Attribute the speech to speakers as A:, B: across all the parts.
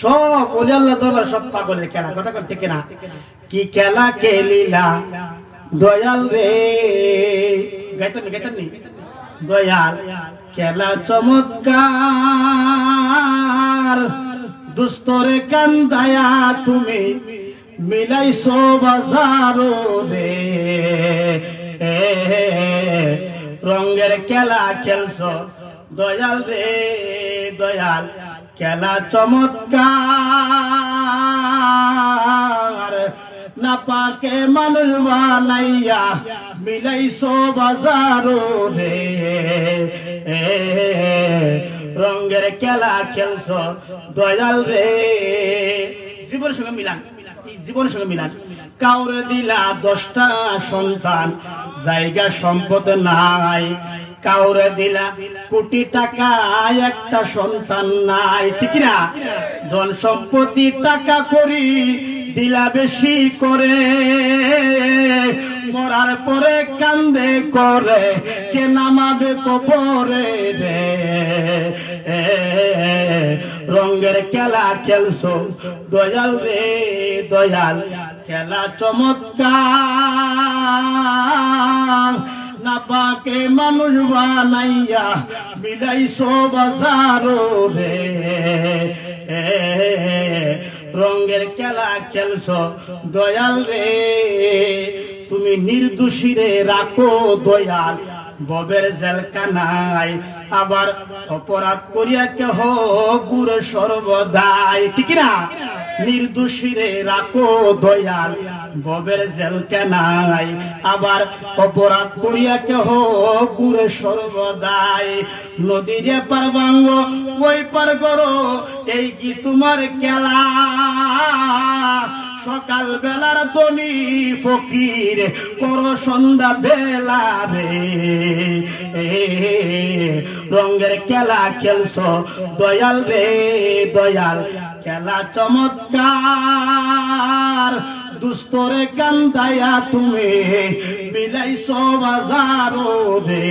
A: সব ওলি আল্লাহ দরবার সব পাগলের খেলা। কথা করতে কিনা? কি খেলা খেলিলা? দয়াল রে। গাইতেন গাইতেন নি দয়াল, খেলা চমৎকার। দুস্তরে কান্দায়া তুমি মিলাইছো বাজারো রে। রঙের খেলা খেলছ। দয়াল রে, দয়াল। খেলা চমৎকার। না পাকে মানুষ বানাইয়া মিলাইছো বাজারো রে। রঙের খেলা খেলছ দয়াল রে। জীবনের সঙ্গে মিলান, জীবনের সঙ্গে মিলান। কাউরে দিলা দশটা সন্তান, জায়গা সম্পদ নাই। কাউরে দিলা, কোটি টাকা একটা সন্তান নাই। ঠিক না ধন সম্পত্তি টাকা করি, দিলা বেশি করে। মরার পরে কান্দে করে, কে নামাবে কবরে রে? রঙের খেলা খেলছো, দয়াল রে, দয়াল। খেলা চমৎকার। না পাকে মানুষ বানাইয়া মিলাইছো বাজারো রে। রঙের খেলা খেলছ, দয়াল রে। তুমি নির্দোষীরে রাখো দয়াল, ববের জেলকানাই আবার অপরাধ করিয়া কেহ গুর সর্বদাই। ঠিক না নির্দোষীরে রাখো দয়াল, ববের জেলকানাই আবার অপরাধ করিয়া কেহ পুরে সর্বদাই। নদীরে পার ভাঙ্গ ওই পার করো, এই কি তোমার খেলা? সকাল বেলার দনি ফকির কর সন্ধ্যা বেলা রে রঙের খেলা খেলছ, দয়াল রে, দয়াল। খেলা চমৎকার, দুস্তরে কান্দায়া তুমি মিলাইছ বাজারো রে।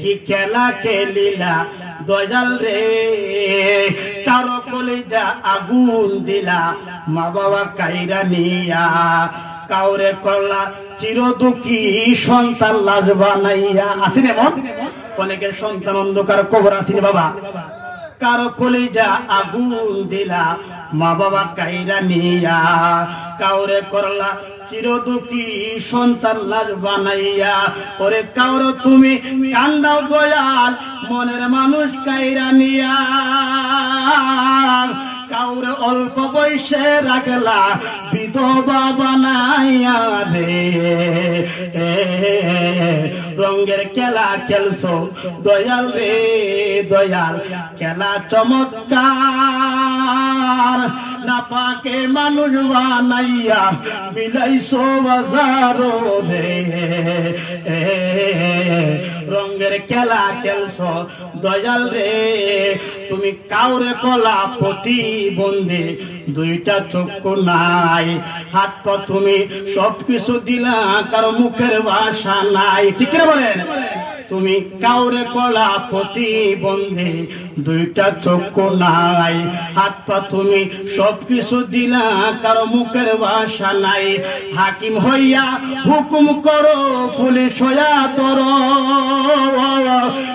A: কি খেলা খেলিলা দয়াল রে। কারও কলিজা আগুন দিলা। মা বাবা কাইরা নিয়া কাউরে করলা চির দুঃখী সন্তান লাশ বানাইয়া। আসিন এমন অনেকের সন্তান অন্ধকার কবর আসিনি বাবা। কারও কলিজা আগুন দিলা। মা বাবা কাইরা নিয়া, কাউরে করলা চির দুঃখী সন্তান লাজ বানাইয়া, ওরে কাউর তুমি কান্দাও দয়াল, মনের মানুষ কাইরা নিয়া। কাউরে অল্প বয়সে রাখলা বিধবা বানাইয়া রে রঙের খেলা খেলছো। দয়াল রে, দয়াল, খেলা চমৎকার। না পাকে মানুষ বানাইয়া মিলাইছো বাজারো রে। রঙের খেলা খেলছ। দয়াল রে, তুমি কাউরে কলা প্রতিবন্ধী, দুইটা চক্ষু নাই। হাত পা তুমি সবকিছু দিলা, কারও মুখের ভাষা নাই। ঠিক বলেন? তুমি কাউরে কলা প্রতিবন্ধী, দুইটা চক্ষু নাই, হাত পা তুমি সবকিছু দিলা, কারও মুখের ভাষা নাই। হাকিম হইয়া হুকুম করো, পুলিশ হইয়া তর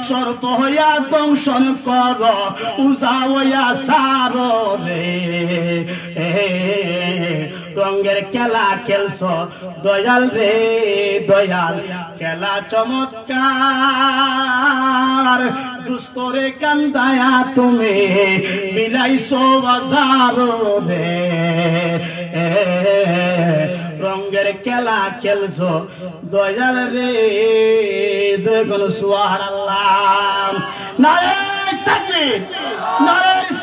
A: সর্প হইয়া দংশন কর, উজা হইয়া সার রে। রঙের খেলা খেলছ। দয়াল রে, দয়াল, খেলা চমৎকার। দুস্তরে কান্দায়া তুমি, মিলাইছো বাজার রে। রঙের খেলা খেলছ। দয়াল রে, দেখুন সুহার আল্লাহ নারে তাকবীর নারে